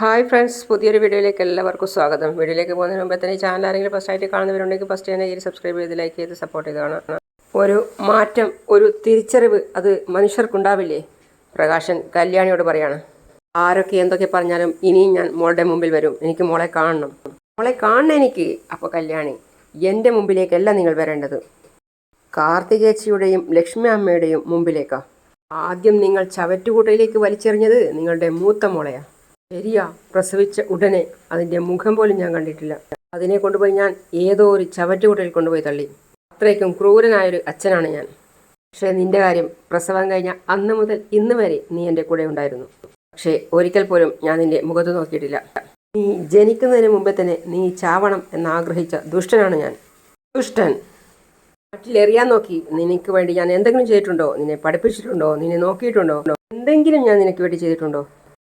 Hi friends പുതിയൊരു വീഡിയോയിലേക്ക് എല്ലാവർക്കും സ്വാഗതം. വീഡിയോയിലേക്ക് പോകുന്നതിന് മുമ്പ് തന്നെ ചാനൽ ആരെങ്കിലും ഫസ്റ്റ് ആയിട്ട് കാണുന്നവരുണ്ടെങ്കിൽ ഫസ്റ്റ് തന്നെ ഈ സബ്സ്ക്രൈബ് ചെയ്ത് ലൈക്ക് ചെയ്ത് സപ്പോർട്ട് ചെയ്താണ് ഒരു മാറ്റം ഒരു തിരിച്ചറിവ് അത് മനുഷ്യർക്കുണ്ടാവില്ലേ? പ്രകാശൻ കല്യാണിയോട് പറയാണ്. ആരൊക്കെ എന്തൊക്കെ പറഞ്ഞാലും ഇനിയും ഞാൻ മോളുടെ മുമ്പിൽ വരും. എനിക്ക് മോളെ കാണണം. മോളെ കാണണം എനിക്ക്. അപ്പോൾ കല്യാണി എന്റെ മുമ്പിലേക്കല്ല നിങ്ങൾ വരേണ്ടത്. കാർത്തികേച്ചിയുടെയും ലക്ഷ്മി അമ്മയുടെയും മുമ്പിലേക്കാണ് ആദ്യം നിങ്ങൾ ചവറ്റുകൂട്ടയിലേക്ക് വലിച്ചെറിഞ്ഞത് നിങ്ങളുടെ മൂത്ത മോളെയാ. ശരിയാ പ്രസവിച്ച ഉടനെ അതിന്റെ മുഖം പോലും ഞാൻ കണ്ടിട്ടില്ല. അതിനെ കൊണ്ടുപോയി ഞാൻ ഏതോ ഒരു ചവറ്റുകുട്ടയിൽ കൊണ്ടുപോയി തള്ളി. അത്രയ്ക്കും ക്രൂരനായൊരു അച്ഛനാണ് ഞാൻ. പക്ഷേ നിന്റെ കാര്യം പ്രസവം കഴിഞ്ഞ അന്ന് മുതൽ ഇന്ന് വരെ നീ എന്റെ കൂടെ ഉണ്ടായിരുന്നു. പക്ഷേ ഒരിക്കൽ പോലും ഞാൻ നിന്റെ മുഖത്ത് നോക്കിയിട്ടില്ല. നീ ജനിക്കുന്നതിന് മുമ്പേ തന്നെ നീ ചാവണം എന്നാഗ്രഹിച്ച ദുഷ്ടനാണ് ഞാൻ. ദുഷ്ടൻ. നാട്ടിലെറിയാൻ നോക്കി. നിനക്ക് വേണ്ടി ഞാൻ എന്തെങ്കിലും ചെയ്തിട്ടുണ്ടോ? നിന്നെ പഠിപ്പിച്ചിട്ടുണ്ടോ? നിന്നെ നോക്കിയിട്ടുണ്ടോ? എന്തെങ്കിലും ഞാൻ നിനക്ക് വേണ്ടി ചെയ്തിട്ടുണ്ടോ?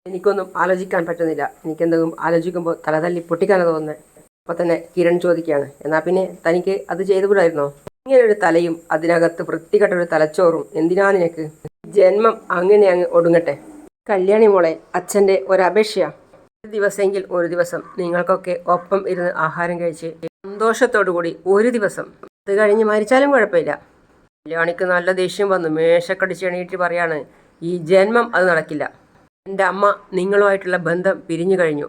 എനിക്കൊന്നും ആലോചിക്കാൻ പറ്റുന്നില്ല. എനിക്കെന്തെങ്കിലും ആലോചിക്കുമ്പോൾ തലതല്ലി പൊട്ടിക്കാനാണ് തോന്നുന്നത് അപ്പോൾ തന്നെ കിരൺ ചോദിക്കുകയാണ്. എന്നാൽ പിന്നെ തനിക്ക് അത് ചെയ്തുകൂടായിരുന്നോ? ഇങ്ങനൊരു തലയും അതിനകത്ത് വൃത്തികെട്ട ഒരു തലച്ചോറും എന്തിനാ നിനക്ക്? ജന്മം അങ്ങനെ അങ്ങ് ഒടുങ്ങട്ടെ. കല്യാണി മോളെ അച്ഛന്റെ ഒരപേക്ഷയാ. ഒരു ദിവസമെങ്കിൽ ഒരു ദിവസം നിങ്ങൾക്കൊക്കെ ഒപ്പം ഇരുന്ന് ആഹാരം കഴിച്ച് സന്തോഷത്തോടു കൂടി ഒരു ദിവസം. അത് കഴിഞ്ഞ് മരിച്ചാലും കുഴപ്പമില്ല. കല്യാണിക്ക് നല്ല ദേഷ്യം വന്നു. മേശക്കടിച്ച് എണീറ്റ് പറയാണ് ഈ ജന്മം അത് നടക്കില്ല. എന്റെ അമ്മ നിങ്ങളുമായിട്ടുള്ള ബന്ധം പിരിഞ്ഞു കഴിഞ്ഞു.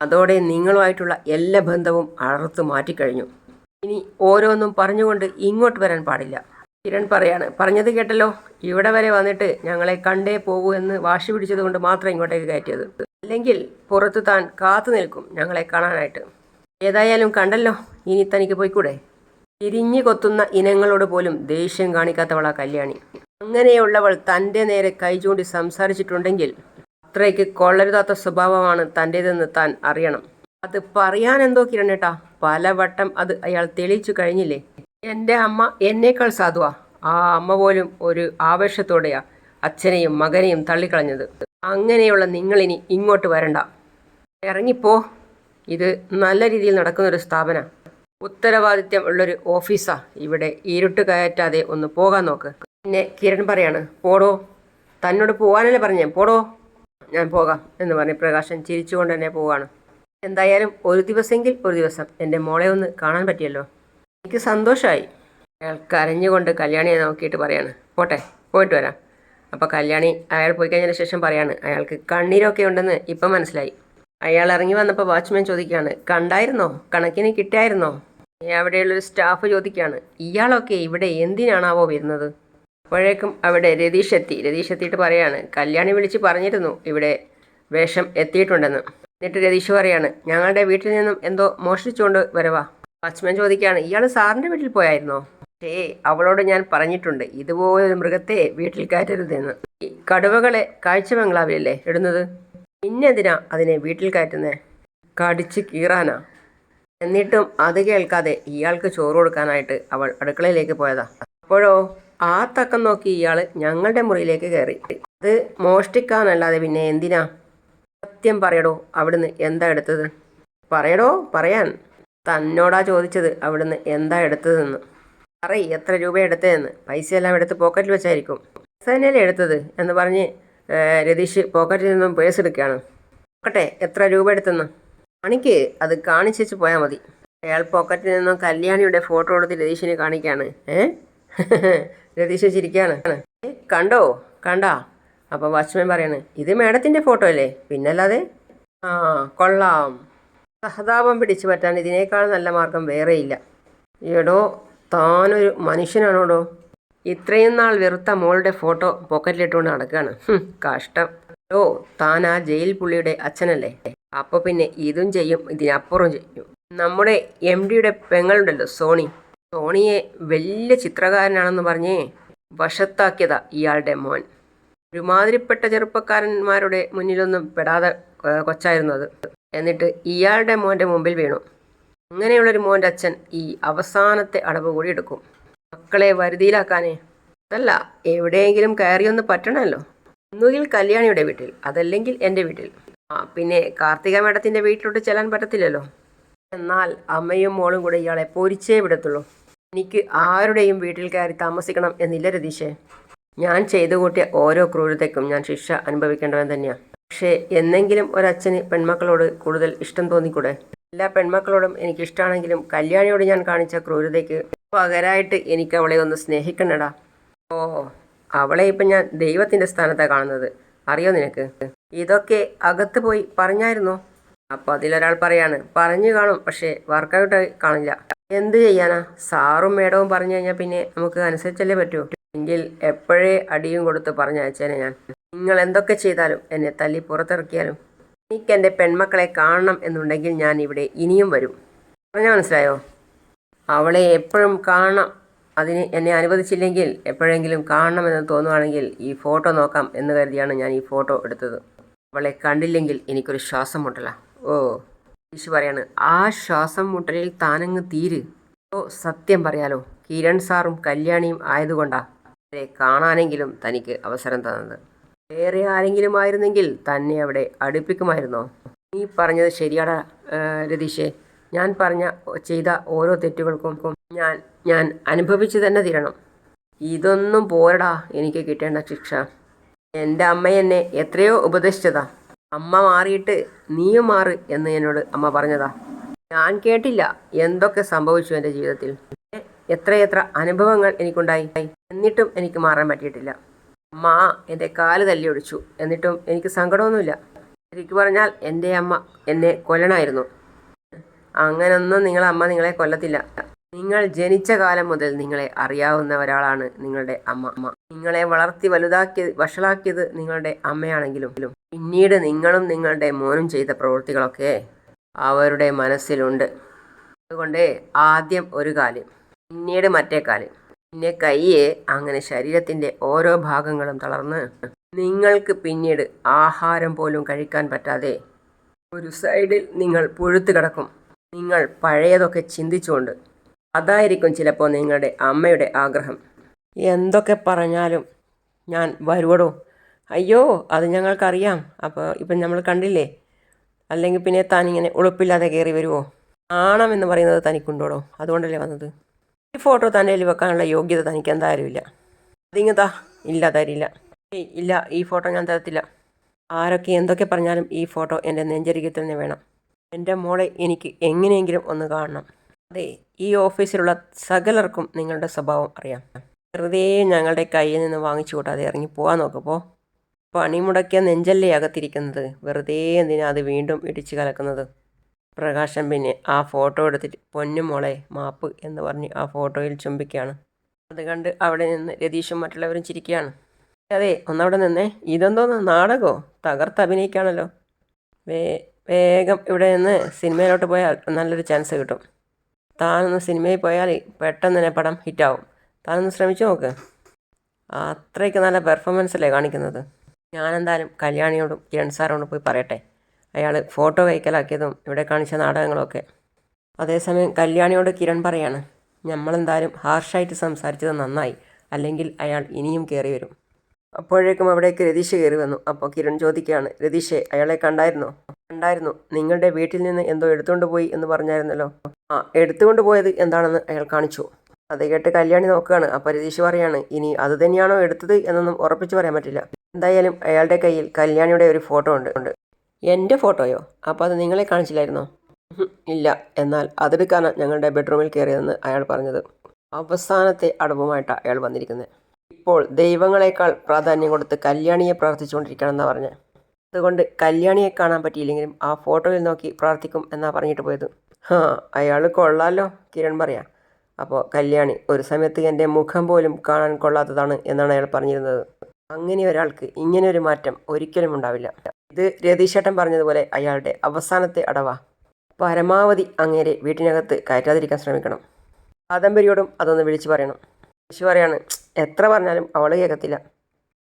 അതോടെ നിങ്ങളുമായിട്ടുള്ള എല്ലാ ബന്ധവും അടർത്ത് മാറ്റിക്കഴിഞ്ഞു. ഇനി ഓരോന്നും പറഞ്ഞുകൊണ്ട് ഇങ്ങോട്ട് വരാൻ പാടില്ല. കിരൺ പറയാണ് പറഞ്ഞത് കേട്ടല്ലോ. ഇവിടെ വരെ വന്നിട്ട് ഞങ്ങളെ കണ്ടേ പോകൂ എന്ന് വാശി പിടിച്ചത് കൊണ്ട് മാത്രം ഇങ്ങോട്ടേക്ക് കയറ്റിയത്. അല്ലെങ്കിൽ പുറത്ത് താൻ കാത്തു നിൽക്കും ഞങ്ങളെ കാണാനായിട്ട്. ഏതായാലും കണ്ടല്ലോ. ഇനി തനിക്ക് പോയിക്കൂടെ? തിരിഞ്ഞു കൊത്തുന്ന ഇനങ്ങളോട് പോലും ദേഷ്യം കാണിക്കാത്തവളാ കല്യാണി. അങ്ങനെയുള്ളവൾ തന്റെ നേരെ കൈ ചൂണ്ടി സംസാരിച്ചിട്ടുണ്ടെങ്കിൽ അത്രയ്ക്ക് കൊള്ളരുതാത്ത സ്വഭാവമാണ് തന്റേതെന്ന് താൻ അറിയണം. അത് പറയാൻ എന്തോ കിരണേട്ടാ പലവട്ടം അത് അയാൾ തെളിയിച്ചു കഴിഞ്ഞില്ലേ? എന്റെ അമ്മ എന്നേക്കാൾ സാധുവാ. ആ അമ്മ പോലും ഒരു ആവേശത്തോടെയാ അച്ഛനെയും മകനെയും തള്ളിക്കളഞ്ഞത്. അങ്ങനെയുള്ള നിങ്ങളിനി ഇങ്ങോട്ട് വരണ്ട. ഇറങ്ങിപ്പോ. ഇത് നല്ല രീതിയിൽ നടക്കുന്നൊരു സ്ഥാപന. ഉത്തരവാദിത്യം ഉള്ളൊരു ഓഫീസാ. ഇവിടെ ഇരുട്ട് കയറ്റാതെ ഒന്ന് പോകാൻ നോക്ക്. പിന്നെ കിരൺ പറയാണ് പോടോ. തന്നോട് പോകാനല്ലേ പറഞ്ഞേ. പോടോ. ഞാൻ പോകാം എന്ന് പറഞ്ഞ് പ്രകാശൻ ചിരിച്ചുകൊണ്ട് തന്നെ പോവാണ്. എന്തായാലും ഒരു ദിവസമെങ്കിൽ ഒരു ദിവസം എന്റെ മോളെ ഒന്ന് കാണാൻ പറ്റിയല്ലോ. എനിക്ക് സന്തോഷമായി അയാൾ കരഞ്ഞുകൊണ്ട് കല്യാണിയെ നോക്കിയിട്ട് പറയാണ് പോട്ടെ പോയിട്ട് വരാം. അപ്പോൾ കല്യാണി അയാൾ പോയി കഴിഞ്ഞതിന് ശേഷം പറയാണ് അയാൾക്ക് കണ്ണീരൊക്കെ ഉണ്ടെന്ന് ഇപ്പം മനസ്സിലായി. അയാൾ ഇറങ്ങി വന്നപ്പോൾ വാച്ച്മാൻ ചോദിക്കുകയാണ് കണ്ടായിരുന്നോ? കണക്കിന് കിട്ടിയായിരുന്നോ? അവിടെയുള്ളൊരു സ്റ്റാഫ് ചോദിക്കുകയാണ് ഇയാളൊക്കെ ഇവിടെ എന്തിനാണാവോ വരുന്നത്? അപ്പോഴേക്കും അവിടെ രതീഷ് എത്തി. രതീഷ് എത്തിയിട്ട് പറയാണ് കല്യാണി വിളിച്ച് പറഞ്ഞിരുന്നു. ഇവിടെ വേഷം എത്തിയിട്ടുണ്ടെന്ന്. എന്നിട്ട് രതീഷ് പറയാണ് ഞങ്ങളുടെ വീട്ടിൽ നിന്നും എന്തോ മോഷ്ടിച്ചുകൊണ്ട് വരവാ. വാച്ച്മാൻ ചോദിക്കുകയാണ് ഇയാൾ സാറിന്റെ വീട്ടിൽ പോയായിരുന്നോ? ഏ അവളോട് ഞാൻ പറഞ്ഞിട്ടുണ്ട് ഇതുപോലൊരു മൃഗത്തെ വീട്ടിൽ കയറ്റരുതെന്ന്. ഈ കടുവകളെ കാഴ്ച ബംഗ്ലാവിലല്ലേ ഇടുന്നത്? പിന്നെന്തിനാ അതിനെ വീട്ടിൽ കയറ്റുന്നേ? കടിച്ച് കീറാനാ. എന്നിട്ടും അത് കേൾക്കാതെ ഇയാൾക്ക് ചോറ് കൊടുക്കാനായിട്ട് അവൾ അടുക്കളയിലേക്ക് പോയതാ. അപ്പോഴോ? ആ തക്കം നോക്കി ഇയാൾ ഞങ്ങളുടെ മുറിയിലേക്ക് കയറി. അത് മോഷ്ടിക്കാനല്ലാതെ പിന്നെ എന്തിനാ? സത്യം പറയടോ അവിടുന്ന് എന്താ എടുത്തത്? പറയടോ പറയാൻ. തന്നോടാ ചോദിച്ചത് അവിടുന്ന് എന്താ എടുത്തതെന്ന്. പറയ് എത്ര രൂപ എടുത്തതെന്ന്. എല്ലാം എടുത്ത് പോക്കറ്റിൽ വെച്ചായിരിക്കും. പൈസ തന്നെയല്ലേ എടുത്തത് എന്ന് പറഞ്ഞ് രതീഷ് പോക്കറ്റിൽ നിന്നും പേഴ്സ് എടുക്കുകയാണ്. നോക്കട്ടെ എത്ര രൂപ എടുത്തെന്ന്. കാണിക്ക് അത് കാണിച്ചു പോയാൽ മതി. അയാൾ പോക്കറ്റിൽ നിന്നും കല്യാണിയുടെ ഫോട്ടോ എടുത്ത് രതീഷിനെ കാണിക്കുകയാണ്. ഏ? രതീഷ് ചിരിക്കുകയാണ് കണ്ടോ? കണ്ടാ? അപ്പോൾ വാച്ച്മാൻ പറയാണ് ഇത് മേഡത്തിന്റെ ഫോട്ടോ അല്ലേ? പിന്നല്ലാതെ? ആ കൊള്ളാം. സഹതാപം പിടിച്ചു പറ്റാൻ ഇതിനേക്കാൾ നല്ല മാർഗം വേറെയില്ല എടോ താനൊരു മനുഷ്യനാണോടോ? ഇത്രയും നാൾ വെറുത്ത മോളുടെ ഫോട്ടോ പോക്കറ്റിലിട്ടുകൊണ്ട് നടക്കുകയാണ് കഷ്ടം. ഓ താൻ ആ ജയിൽ പുള്ളിയുടെ അച്ഛനല്ലേ? അപ്പൊ പിന്നെ ഇതും ചെയ്യും ഇതിനപ്പുറം ചെയ്യും. നമ്മുടെ എം ഡിയുടെ പെങ്ങളുണ്ടല്ലോ സോണി. സോണിയെ വലിയ ചിത്രകാരനാണെന്ന് പറഞ്ഞേ വശത്താക്കിയതാ ഇയാളുടെ മോൻ. ഒരുമാതിരിപ്പെട്ട ചെറുപ്പക്കാരന്മാരുടെ മുന്നിലൊന്നും പെടാതെ കൊച്ചായിരുന്നു അത്. എന്നിട്ട് ഇയാളുടെ മോന്റെ മുമ്പിൽ വീണു. അങ്ങനെയുള്ളൊരു മോന്റെ അച്ഛൻ ഈ അവസാനത്തെ അടവ് കൂടി എടുക്കും. മക്കളെ വരുതിയിലാക്കാനേ. അതല്ല എവിടെയെങ്കിലും കയറിയൊന്ന് പറ്റണമല്ലോ. ഒന്നുകിൽ കല്യാണിയുടെ വീട്ടിൽ അതല്ലെങ്കിൽ എന്റെ വീട്ടിൽ. ആ പിന്നെ കാർത്തിക മേഡത്തിന്റെ വീട്ടിലോട്ട് ചെല്ലാൻ പറ്റത്തില്ലല്ലോ. എന്നാൽ അമ്മയും മോളും കൂടെ ഇയാളെ പൊരിച്ചേ വിടത്തുള്ളൂ. എനിക്ക് ആരുടെയും വീട്ടിൽ കയറി താമസിക്കണം എന്നില്ല രതീഷേ ഞാൻ ചെയ്തു കൂട്ടിയ ഓരോ ക്രൂരതയ്ക്കും ഞാൻ ശിക്ഷ അനുഭവിക്കേണ്ടവൻ തന്നെയാണ് പക്ഷേ എന്നെങ്കിലും ഒരച്ഛന് പെൺമക്കളോട് കൂടുതൽ ഇഷ്ടം തോന്നിക്കൂടെ? എല്ലാ പെൺമക്കളോടും എനിക്ക് ഇഷ്ടമാണെങ്കിലും കല്യാണിയോട് ഞാൻ കാണിച്ച ക്രൂരതയ്ക്ക് പകരമായിട്ട് എനിക്ക് അവളെ ഒന്ന് സ്നേഹിക്കണടാ ഓ അവളെ ഇപ്പം ഞാൻ ദൈവത്തിന്റെ സ്ഥാനത്താണ് കാണുന്നത്. അറിയോ നിനക്ക്? ഇതൊക്കെ അകത്ത് പോയി പറഞ്ഞായിരുന്നോ? അപ്പോൾ അതിലൊരാൾ പറയാണ് പറഞ്ഞു കാണും പക്ഷേ വർക്കൗട്ട് കാണില്ല. എന്ത് ചെയ്യാനാ? സാറും മേഡവും പറഞ്ഞു കഴിഞ്ഞാൽ പിന്നെ നമുക്ക് അനുസരിച്ചല്ലേ പറ്റൂ. എങ്കിൽ എപ്പോഴേ അടിയും കൊടുത്ത് പറഞ്ഞയച്ചേനെ ഞാൻ. നിങ്ങൾ എന്തൊക്കെ ചെയ്താലും എന്നെ തല്ലി പുറത്തിറക്കിയാലും എനിക്ക് എന്റെ പെൺമക്കളെ കാണണം എന്നുണ്ടെങ്കിൽ ഞാൻ ഇവിടെ ഇനിയും വരും. പറഞ്ഞാൽ മനസ്സിലായോ? അവളെ എപ്പോഴും കാണണം. അതിന് എന്നെ അനുവദിച്ചില്ലെങ്കിൽ എപ്പോഴെങ്കിലും കാണണം എന്ന് തോന്നുവാണെങ്കിൽ ഈ ഫോട്ടോ നോക്കാം എന്ന് കരുതിയാണ് ഞാൻ ഈ ഫോട്ടോ എടുത്തത്. അവളെ കണ്ടില്ലെങ്കിൽ എനിക്കൊരു ശ്വാസം മുട്ടല. ഓ. ഈശു പറയാണ് ആ ശ്വാസം മുട്ടലിൽ താനങ്ങ് തീര്. ഓ സത്യം പറയാലോ കിരൺ സാറും കല്യാണിയും ആയതുകൊണ്ടാ അവരെ കാണാനെങ്കിലും തനിക്ക് അവസരം തന്നത്. വേറെ ആരെങ്കിലും ആയിരുന്നെങ്കിൽ തന്നെ അവിടെ അടുപ്പിക്കുമായിരുന്നോ? നീ പറഞ്ഞത് ശരിയാടാ ആ, രതീഷേ ഞാൻ പറഞ്ഞ ചെയ്ത ഓരോ തെറ്റുകൾക്കും ഞാൻ ഞാൻ അനുഭവിച്ചു തന്നെ തീരണം. ഇതൊന്നും പോരടാ എനിക്ക് കിട്ടേണ്ട ശിക്ഷ. എന്റെ അമ്മ എന്നെ എത്രയോ ഉപദേശിച്ചതാ. അമ്മ മാറിയിട്ട് നീയും മാറ് എന്ന് എന്നോട് അമ്മ പറഞ്ഞതാ. ഞാൻ കേട്ടില്ല എന്തൊക്കെ സംഭവിച്ചു എന്റെ ജീവിതത്തിൽ. എത്രയെത്ര അനുഭവങ്ങൾ എനിക്കുണ്ടായി. എന്നിട്ടും എനിക്ക് മാറാൻ പറ്റിയിട്ടില്ല. അമ്മ എന്റെ കാൽ തല്ലിയൊടിച്ചു എന്നിട്ടും എനിക്ക് സങ്കടമൊന്നുമില്ല. ശരിക്കും പറഞ്ഞാൽ എന്റെ അമ്മ എന്നെ കൊല്ലണമായിരുന്നു. അങ്ങനൊന്നും നിങ്ങളെ അമ്മ നിങ്ങളെ കൊല്ലത്തില്ല. നിങ്ങൾ ജനിച്ച കാലം മുതൽ നിങ്ങളെ അറിയാവുന്ന ഒരാളാണ് നിങ്ങളുടെ അമ്മ അമ്മ. നിങ്ങളെ വളർത്തി വലുതാക്കിയത് വഷളാക്കിയത് നിങ്ങളുടെ അമ്മയാണെങ്കിലും. പിന്നീട് നിങ്ങളും നിങ്ങളുടെ മോനും ചെയ്ത പ്രവൃത്തികളൊക്കെ അവരുടെ മനസ്സിലുണ്ട്. അതുകൊണ്ട് ആദ്യം ഒരു കാൽ പിന്നീട് മറ്റേ കാൽ. പിന്നെ കൈയെ അങ്ങനെ ശരീരത്തിന്റെ ഓരോ ഭാഗങ്ങളും തളർന്ന് നിങ്ങൾക്ക് പിന്നീട് ആഹാരം പോലും കഴിക്കാൻ പറ്റാതെ ഒരു സൈഡിൽ നിങ്ങൾ പുഴുത്തു കിടക്കും. നിങ്ങൾ പഴയതൊക്കെ ചിന്തിച്ചുകൊണ്ട്. അതായിരിക്കും ചിലപ്പോൾ നിങ്ങളുടെ അമ്മയുടെ ആഗ്രഹം. എന്തൊക്കെ പറഞ്ഞാലും ഞാൻ വരുവടോ? അയ്യോ അത് ഞങ്ങൾക്കറിയാം. അപ്പോൾ ഇപ്പം നമ്മൾ കണ്ടില്ലേ? അല്ലെങ്കിൽ പിന്നെ താൻ ഇങ്ങനെ ഉളുപ്പില്ലാതെ കയറി വരുമോ ആണം എന്ന് പറയുന്നത് തനിക്കുണ്ടോടോ? അതുകൊണ്ടല്ലേ വന്നത്. ഈ ഫോട്ടോ തന്റെ കയ്യിൽ വെക്കാനുള്ള യോഗ്യത തനിക്ക് എന്തായാലും ഇല്ല അതിങ്ങതാ ഇല്ല തരില്ല. ഇല്ല ഈ ഫോട്ടോ ഞാൻ തരത്തില്ല. ആരൊക്കെ എന്തൊക്കെ പറഞ്ഞാലും ഈ ഫോട്ടോ എന്റെ നെഞ്ചരികത്തിൽ തന്നെ വേണം. എന്റെ മോളെ എനിക്ക് എങ്ങനെയെങ്കിലും ഒന്ന് കാണണം. അതെ ഈ ഓഫീസിലുള്ള സകലർക്കും നിങ്ങളുടെ സ്വഭാവം അറിയാം. വെറുതെ ഞങ്ങളുടെ കയ്യിൽ നിന്ന് വാങ്ങിച്ചു കൂട്ടാതെ ഇറങ്ങി പോകാൻ നോക്കപ്പോൾ പണിമുടക്കിയ നെഞ്ചല്ലേ അകത്തിരിക്കുന്നത് വെറുതെ എന്തിനാ അത് വീണ്ടും ഇടിച്ചു കലക്കുന്നത്? പ്രകാശം പിന്നെ ആ ഫോട്ടോ എടുത്തിട്ട് പൊന്നു മോളെ മാപ്പ് എന്ന് പറഞ്ഞ് ആ ഫോട്ടോയിൽ ചുംബിക്കുകയാണ്. അത് കണ്ട് അവിടെ നിന്ന് രതീഷും മറ്റുള്ളവരും ചിരിക്കുകയാണ്. അതെ ഒന്നവിടെ നിന്നേ. ഇതെന്തോന്ന്? നാടകമോ തകർത്ത് അഭിനയിക്കുകയാണല്ലോ. വേ വേഗം ഇവിടെ നിന്ന് സിനിമയിലോട്ട് പോയാൽ നല്ലൊരു ചാൻസ് കിട്ടും. താനൊന്ന് സിനിമയിൽ പോയാൽ പെട്ടെന്ന് തന്നെ പടം ഹിറ്റാവും. താനൊന്ന് ശ്രമിച്ചു നോക്ക്. അത്രയ്ക്ക് നല്ല പെർഫോമൻസ് അല്ലേ കാണിക്കുന്നത്? ഞാനെന്തായാലും കല്യാണിയോടും കിരൺ സാറിനോടും പോയി പറയട്ടെ. അയാൾ ഫോട്ടോ കൈക്കലാക്കിയതും ഇവിടെ കാണിച്ച നാടകങ്ങളൊക്കെ. അതേസമയം കല്യാണിയോട് കിരൺ പറയാണ് നമ്മളെന്തായാലും ഹാർഷായിട്ട് സംസാരിച്ചത് നന്നായി. അല്ലെങ്കിൽ അയാൾ ഇനിയും കയറി വരും. അപ്പോഴേക്കും അവിടേക്ക് രതീഷ് കയറി വന്നു. അപ്പോൾ കിരൺ ചോദിക്കുകയാണ് രതീഷെ അയാളെ കണ്ടായിരുന്നോ? കണ്ടായിരുന്നു. നിങ്ങളുടെ വീട്ടിൽ നിന്ന് എന്തോ എടുത്തുകൊണ്ട് പോയി എന്ന് പറഞ്ഞായിരുന്നല്ലോ. ആ എടുത്തുകൊണ്ട് പോയത് എന്താണെന്ന് അയാൾ കാണിച്ചു. അത് കേട്ട് കല്യാണി നോക്കുകയാണ്. അപ്പോൾ രതീഷ് പറയാണ് ഇനി അത് തന്നെയാണോ എടുത്തത് എന്നൊന്നും ഉറപ്പിച്ച് പറയാൻ പറ്റില്ല. എന്തായാലും അയാളുടെ കയ്യിൽ കല്യാണിയുടെ ഒരു ഫോട്ടോ ഉണ്ട്. ഉണ്ട്. എന്റെ ഫോട്ടോയോ? അപ്പോൾ അത് നിങ്ങളെ കാണിച്ചില്ലായിരുന്നോ? ഇല്ല. എന്നാൽ അതെടുക്കാനാണ് ഞങ്ങളുടെ ബെഡ്റൂമിൽ കയറിയതെന്ന് അയാൾ പറഞ്ഞത്. അവസാനത്തെ അടവുമായിട്ടാണ് അയാൾ വന്നിരിക്കുന്നത് ഇപ്പോൾ ദൈവങ്ങളെക്കാൾ പ്രാധാന്യം കൊടുത്ത് കല്യാണിയെ പ്രാർത്ഥിച്ചുകൊണ്ടിരിക്കണമെന്നാണ് പറഞ്ഞത് അതുകൊണ്ട് കല്യാണിയെ കാണാൻ പറ്റിയില്ലെങ്കിലും ആ ഫോട്ടോയിൽ നോക്കി പ്രാർത്ഥിക്കും എന്നാണ് പറഞ്ഞിട്ട് പോയത്. ഹാ അയാൾ കൊള്ളാലോ കിരൺ പറയാം. അപ്പോൾ കല്യാണി ഒരു സമയത്ത് എന്റെ മുഖം പോലും കാണാൻ കൊള്ളാത്തതാണ് എന്നാണ് അയാൾ പറഞ്ഞിരുന്നത്. അങ്ങനെ ഒരാൾക്ക് ഇങ്ങനെ ഒരു മാറ്റം ഒരിക്കലും ഉണ്ടാവില്ല. ഇത് രതീശേട്ടൻ പറഞ്ഞതുപോലെ അയാളുടെ അവസാനത്തെ അടവ. പരമാവധി അങ്ങേരെ വീട്ടിനകത്ത് കയറ്റാതിരിക്കാൻ ശ്രമിക്കണം. കാദംബരിയോടും അതൊന്ന് വിളിച്ചു പറയണം. വിളിച്ചു പറയാണ് എത്ര പറഞ്ഞാലും അവൾ കേൾക്കത്തില്ല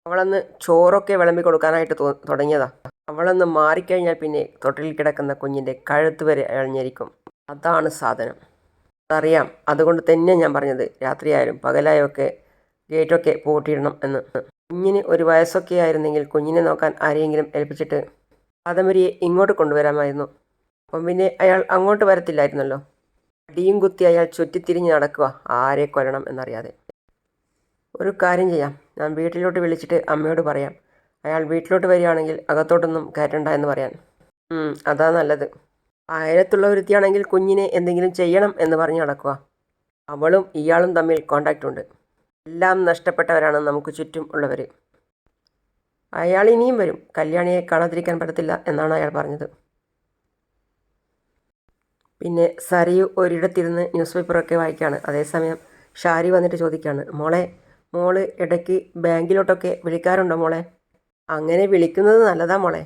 അവളന്ന് ചോറൊക്കെ വിളമ്പി കൊടുക്കാനായിട്ട് തുടങ്ങിയതാ. അവളൊന്ന് മാറിക്കഴിഞ്ഞാൽ പിന്നെ തൊട്ടിൽ കിടക്കുന്ന കുഞ്ഞിന്റെ കഴുത്ത് വരെ അയാൾ അതാണ് സാധനം. അതറിയാം. അതുകൊണ്ട് തന്നെ ഞാൻ പറഞ്ഞത് രാത്രിയായാലും പകലായൊക്കെ ഗേറ്റൊക്കെ പൂട്ടിയിടണം എന്ന്. കുഞ്ഞിന് ഒരു വയസ്സൊക്കെ ആയിരുന്നെങ്കിൽ കുഞ്ഞിനെ നോക്കാൻ ആരെയെങ്കിലും ഏൽപ്പിച്ചിട്ട് കാദംബരിയെ ഇങ്ങോട്ട് കൊണ്ടുവരാമായിരുന്നു. അപ്പം പിന്നെ അയാൾ അങ്ങോട്ട് വരത്തില്ലായിരുന്നല്ലോ. അടിയും കുത്തി അയാൾ ചുറ്റിത്തിരിഞ്ഞ് നടക്കുക ആരെ കൊല്ലണം എന്നറിയാതെ. ഒരു കാര്യം ചെയ്യാം. ഞാൻ വീട്ടിലോട്ട് വിളിച്ചിട്ട് അമ്മയോട് പറയാം. അയാൾ വീട്ടിലോട്ട് വരികയാണെങ്കിൽ അകത്തോട്ടൊന്നും കയറ്റണ്ട എന്ന് പറയാൻ. അതാ നല്ലത്. അയലത്തുള്ള ഒരുത്തിയാണെങ്കിൽ കുഞ്ഞിനെ എന്തെങ്കിലും ചെയ്യണം എന്ന് പറഞ്ഞ് നടക്കുക. അവളും ഇയാളും തമ്മിൽ കോണ്ടാക്റ്റ് ഉണ്ട്. എല്ലാം നഷ്ടപ്പെട്ടവരാണ് നമുക്ക് ചുറ്റും ഉള്ളവർ അയാൾ ഇനിയും വരും. കല്യാണിയെ കാണാതിരിക്കാൻ പറ്റത്തില്ല എന്നാണ് അയാൾ പറഞ്ഞത്. പിന്നെ സരിയു ഒരിടത്തിരുന്ന് ന്യൂസ് പേപ്പറൊക്കെ വായിക്കുകയാണ് അതേസമയം ഷാരി വന്നിട്ട് ചോദിക്കുകയാണ് മോളെ മോൾ ഇടയ്ക്ക് ബാങ്കിലോട്ടൊക്കെ വിളിക്കാറുണ്ടോ മോളെ? അങ്ങനെ വിളിക്കുന്നത് നല്ലതാ മോളെ.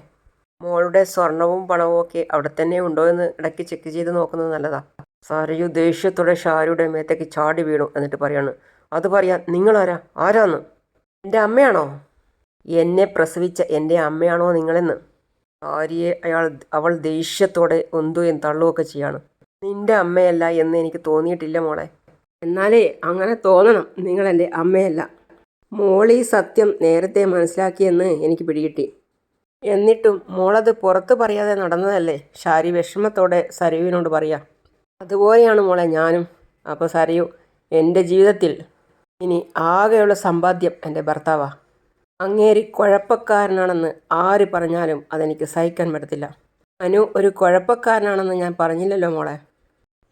മോളുടെ സ്വർണവും പണവും ഒക്കെ അവിടെ തന്നെ ഉണ്ടോ എന്ന് ഇടയ്ക്ക് ചെക്ക് ചെയ്ത് നോക്കുന്നത് നല്ലതാ. സാറിയു ദേഷ്യത്തോടെ ഷാരിയുടെ മേത്തേക്ക് ചാടി വീണു എന്നിട്ട് പറയാണ് അത് പറയാൻ നിങ്ങളാരാ? ആരാന്ന്? എന്റെ അമ്മയാണോ? എന്നെ പ്രസവിച്ച എന്റെ അമ്മയാണോ നിങ്ങളെന്ന്? ആര്യയെ അയാൾ അവൾ ദേഷ്യത്തോടെ ഒന്തുകയും തള്ളുകയൊക്കെ ചെയ്യാണ്. നിന്റെ അമ്മയല്ല എന്ന് എനിക്ക് തോന്നിയിട്ടില്ല മോളെ. എന്നാലേ അങ്ങനെ തോന്നണം നിങ്ങളെന്റെ അമ്മയല്ല. മോളി സത്യം നേരത്തെ മനസ്സിലാക്കിയെന്ന് എനിക്ക് പിടികിട്ടി. എന്നിട്ടും മോളത് പുറത്ത് പറയാതെ നടന്നതല്ലേ? ഷാരി വിഷമത്തോടെ സരയുവിനോട് പറയാം. അതുപോലെയാണ് മോളെ ഞാനും. അപ്പോൾ സരയു എന്റെ ജീവിതത്തിൽ ഇനി ആകെയുള്ള സമ്പാദ്യം എന്റെ ഭർത്താവാ. അങ്ങേരി കുഴപ്പക്കാരനാണെന്ന് ആര് പറഞ്ഞാലും അതെനിക്ക് സഹിക്കാൻ പറ്റത്തില്ല. അനു ഒരു കുഴപ്പക്കാരനാണെന്ന് ഞാൻ പറഞ്ഞില്ലല്ലോ മോളെ.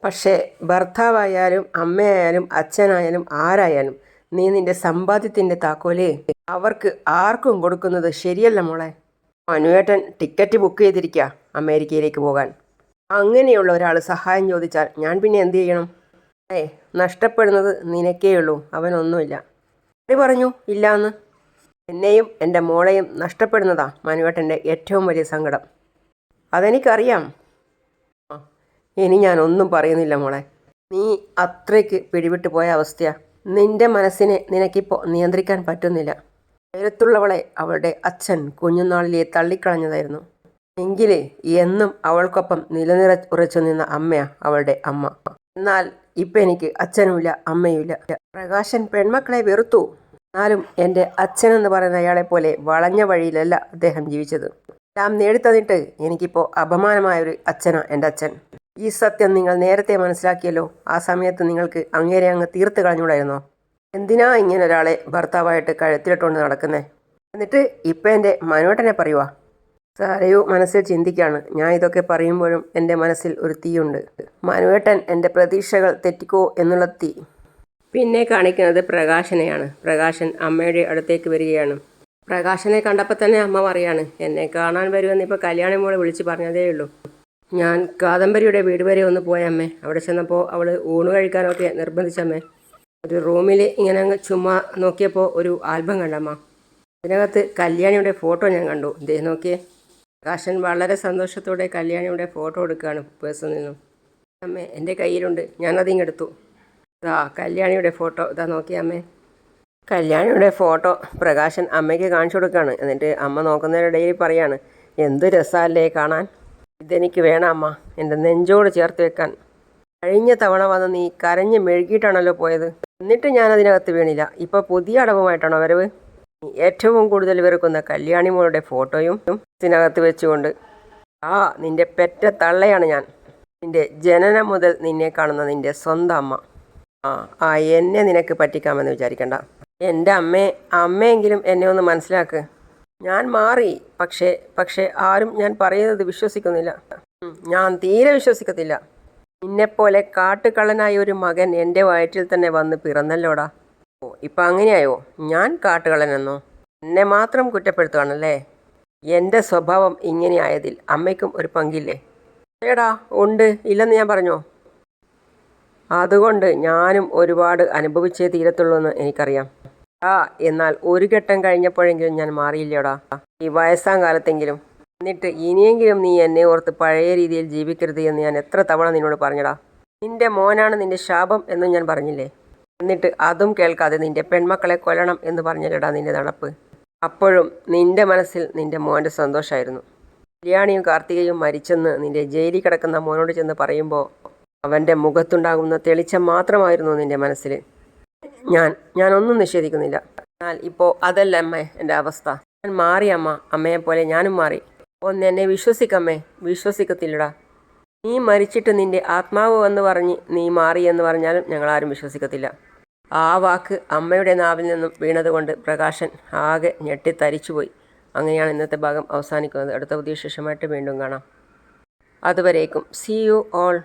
പക്ഷേ ഭർത്താവായാലും അമ്മയായാലും അച്ഛനായാലും ആരായാലും നീ നിന്റെ സമ്പാദ്യത്തിന്റെ താക്കോലേ അവർക്ക് ആർക്കും കൊടുക്കുന്നത് ശരിയല്ല മോളെ. മനുവേട്ടൻ ടിക്കറ്റ് ബുക്ക് ചെയ്തിരിക്കുക അമേരിക്കയിലേക്ക് പോകാൻ. അങ്ങനെയുള്ള ഒരാൾ സഹായം ചോദിച്ചാൽ ഞാൻ പിന്നെ എന്ത് ചെയ്യണം? ഏ നഷ്ടപ്പെടുന്നത് നിനക്കേ ഉള്ളൂ അവനൊന്നുമില്ല. ആര് പറഞ്ഞു? ഇല്ലാന്ന്. എന്നെയും എന്റെ മോളെയും നഷ്ടപ്പെടുന്നതാ മനുവേട്ടന്റെ ഏറ്റവും വലിയ സങ്കടം. അതെനിക്കറിയാം. ഇനി ഞാൻ ഒന്നും പറയുന്നില്ല മോളെ. നീ അത്രയ്ക്ക് പിടിവിട്ട് പോയ അവസ്ഥയാ. നിന്റെ മനസ്സിനെ നിനക്കിപ്പോൾ നിയന്ത്രിക്കാൻ പറ്റുന്നില്ല. നേരത്തുള്ളവളെ അവളുടെ അച്ഛൻ കുഞ്ഞുനാളിലെ തള്ളിക്കളഞ്ഞതായിരുന്നു. എങ്കിലേ എന്നും അവൾക്കൊപ്പം നിലനിറ ഉറച്ചു നിന്ന അമ്മയാ അവളുടെ അമ്മ. എന്നാൽ ഇപ്പം എനിക്ക് അച്ഛനുമില്ല അമ്മയുമില്ല. പ്രകാശൻ പെൺമക്കളെ വെറുത്തു. എന്നാലും എന്റെ അച്ഛനെന്ന് പറയുന്ന അയാളെ പോലെ വളഞ്ഞ വഴിയിലല്ല അദ്ദേഹം ജീവിച്ചത്. എല്ലാം നേടിത്തന്നിട്ട് എനിക്കിപ്പോൾ അപമാനമായൊരു അച്ഛനാ എന്റെ അച്ഛൻ. ഈ സത്യം നിങ്ങൾ നേരത്തെ മനസ്സിലാക്കിയല്ലോ. ആ സമയത്ത് നിങ്ങൾക്ക് അങ്ങേരെ അങ്ങ് തീർത്ത് കളഞ്ഞൂടായിരുന്നോ? എന്തിനാ ഇങ്ങനെ ഒരാളെ ഭർത്താവായിട്ട് കഴുത്തിലിട്ടുകൊണ്ട് നടക്കുന്നേ? എന്നിട്ട് ഇപ്പം എന്റെ മനോട്ടനെ പറയുവാ. സാരയു മനസ്സിൽ ചിന്തിക്കാണ്. ഞാൻ ഇതൊക്കെ പറയുമ്പോഴും എന്റെ മനസ്സിൽ ഒരു തീയുണ്ട്. മനുവേട്ടൻ എന്റെ പ്രതീക്ഷകൾ തെറ്റിക്കോ എന്നുള്ള തീ. പിന്നെ കാണിക്കുന്നത് പ്രകാശനെയാണ്. പ്രകാശൻ അമ്മയുടെ അടുത്തേക്ക് വരികയാണ്. പ്രകാശനെ കണ്ടപ്പോൾ തന്നെ അമ്മ പറയാണ് എന്നെ കാണാൻ വരുമെന്ന് ഇപ്പോൾ കല്യാണി മോളെ വിളിച്ച് പറഞ്ഞതേ ഉള്ളൂ. ഞാൻ കാദംബരിയുടെ വീട് വരെ ഒന്ന് പോയമ്മേ അവിടെ ചെന്നപ്പോൾ അവൾ ഊണ് കഴിക്കാനൊക്കെ നിർബന്ധിച്ചമ്മേ. ഒരു റൂമിൽ ഇങ്ങനെ അങ്ങ് ചുമ്മാ നോക്കിയപ്പോൾ ഒരു ആൽബം കണ്ടമ്മ. അതിനകത്ത് കല്യാണിയുടെ ഫോട്ടോ ഞാൻ കണ്ടു. ദേ നോക്കിയേ. പ്രകാശൻ വളരെ സന്തോഷത്തോടെ കല്യാണിയുടെ ഫോട്ടോ എടുക്കുകയാണ് പേഴ്സിൽ നിന്നും. അമ്മേ എന്റെ കയ്യിലുണ്ട്. ഞാനതിങ്ങെടുത്തു. ഇതാ കല്യാണിയുടെ ഫോട്ടോ. ഇതാ നോക്കി അമ്മേ. കല്യാണിയുടെ ഫോട്ടോ പ്രകാശൻ അമ്മയ്ക്ക് കാണിച്ചു കൊടുക്കുകയാണ്. എന്നിട്ട് അമ്മ നോക്കുന്നതിനിടയിൽ പറയാണ് എന്ത് രസമല്ലേ കാണാൻ? ഇതെനിക്ക് വേണം അമ്മ. എന്റെ നെഞ്ചോട് ചേർത്ത് വെക്കാൻ. കഴിഞ്ഞ തവണ വന്ന് നീ കരഞ്ഞ് മെഴുകിയിട്ടാണല്ലോ പോയത്. എന്നിട്ട് ഞാൻ അതിനകത്ത് വീണില്ല. ഇപ്പോൾ പുതിയ അടവുമായിട്ടാണോ വരവ്? ഏറ്റവും കൂടുതൽ വെറുക്കുന്ന കല്യാണി മോളുടെ ഫോട്ടോയും ഇതിനകത്ത് വെച്ചുകൊണ്ട് ആ നിന്റെ പെറ്റ തള്ളയാണ് ഞാൻ. നിന്റെ ജനനം മുതൽ നിന്നെ കാണുന്ന നിന്റെ സ്വന്തം അമ്മ. ആ ആ എന്നെ നിനക്ക് പറ്റിക്കാമെന്ന് വിചാരിക്കണ്ട. എന്റെ അമ്മേ അമ്മയെങ്കിലും എന്നെ ഒന്ന് മനസ്സിലാക്ക്. ഞാൻ മാറി പക്ഷേ പക്ഷേ ആരും ഞാൻ പറയുന്നത് വിശ്വസിക്കുന്നില്ല. ഞാൻ തീരെ വിശ്വസിക്കത്തില്ല. നിന്നെപ്പോലെ കാട്ടുകള്ളനായ ഒരു മകൻ എന്റെ വയറ്റിൽ തന്നെ വന്ന് പിറന്നല്ലോടാ. ഓ ഇപ്പം അങ്ങനെയായോ? ഞാൻ കാട്ടുകള്ളനെന്നോ? എന്നെ മാത്രം കുറ്റപ്പെടുത്തുകയാണല്ലേ? എന്റെ സ്വഭാവം ഇങ്ങനെയായതിൽ അമ്മയ്ക്കും ഒരു പങ്കില്ലേ? ഏടാ ഉണ്ട്. ഇല്ലെന്ന് ഞാൻ പറഞ്ഞോ? അതുകൊണ്ട് ഞാനും ഒരുപാട് അനുഭവിച്ചേ തീരത്തുള്ളൂ എന്ന് എനിക്കറിയാം. ആ എന്നാൽ ഒരു ഘട്ടം കഴിഞ്ഞപ്പോഴെങ്കിലും ഞാൻ മാറിയില്ലേടാ? ഈ വയസ്സാം കാലത്തെങ്കിലും. എന്നിട്ട് ഇനിയെങ്കിലും നീ എന്നെ ഓർത്ത് പഴയ രീതിയിൽ ജീവിക്കരുത് എന്ന് ഞാൻ എത്ര തവണ നിന്നോട് പറഞ്ഞടാ? നിന്റെ മോനാണ് നിന്റെ ശാപം എന്നും ഞാൻ പറഞ്ഞില്ലേ? എന്നിട്ട് അതും കേൾക്കാതെ നിന്റെ പെൺമക്കളെ കൊല്ലണം എന്ന് പറഞ്ഞില്ലടാ നിന്റെ നടപ്പ്. അപ്പോഴും നിന്റെ മനസ്സിൽ നിന്റെ മോന്റെ സന്തോഷമായിരുന്നു കല്യാണിയും കാർത്തികയും മരിച്ചെന്ന് നിന്റെ ജയിലിൽ കിടക്കുന്ന മോനോട് ചെന്ന് പറയുമ്പോൾ അവന്റെ മുഖത്തുണ്ടാകുന്ന തെളിച്ചം മാത്രമായിരുന്നു നിന്റെ മനസ്സിൽ. ഞാൻ ഞാനൊന്നും നിഷേധിക്കുന്നില്ല. എന്നാൽ ഇപ്പോൾ അതല്ല അമ്മേ എന്റെ അവസ്ഥ. ഞാൻ മാറി അമ്മ അമ്മയെപ്പോലെ ഞാനും മാറി. ഒന്ന് എന്നെ വിശ്വസിക്കമ്മേ വിശ്വസിക്കത്തില്ലടാ. നീ മരിച്ചിട്ട് നിന്റെ ആത്മാവ് എന്ന് പറഞ്ഞ് നീ മാറി എന്ന് പറഞ്ഞാലും ഞങ്ങളാരും വിശ്വസിക്കത്തില്ല. ആ വാക്ക് അമ്മയുടെ നാവിൽ നിന്നും വീണതുകൊണ്ട് പ്രകാശൻ ആകെ ഞെട്ടിത്തരിച്ചുപോയി. അങ്ങനെയാണ് ഇന്നത്തെ ഭാഗം അവസാനിക്കുന്നത്. അടുത്ത പുതിയ ശേഷമായിട്ട് വീണ്ടും കാണാം. അതുവരേക്കും. C you all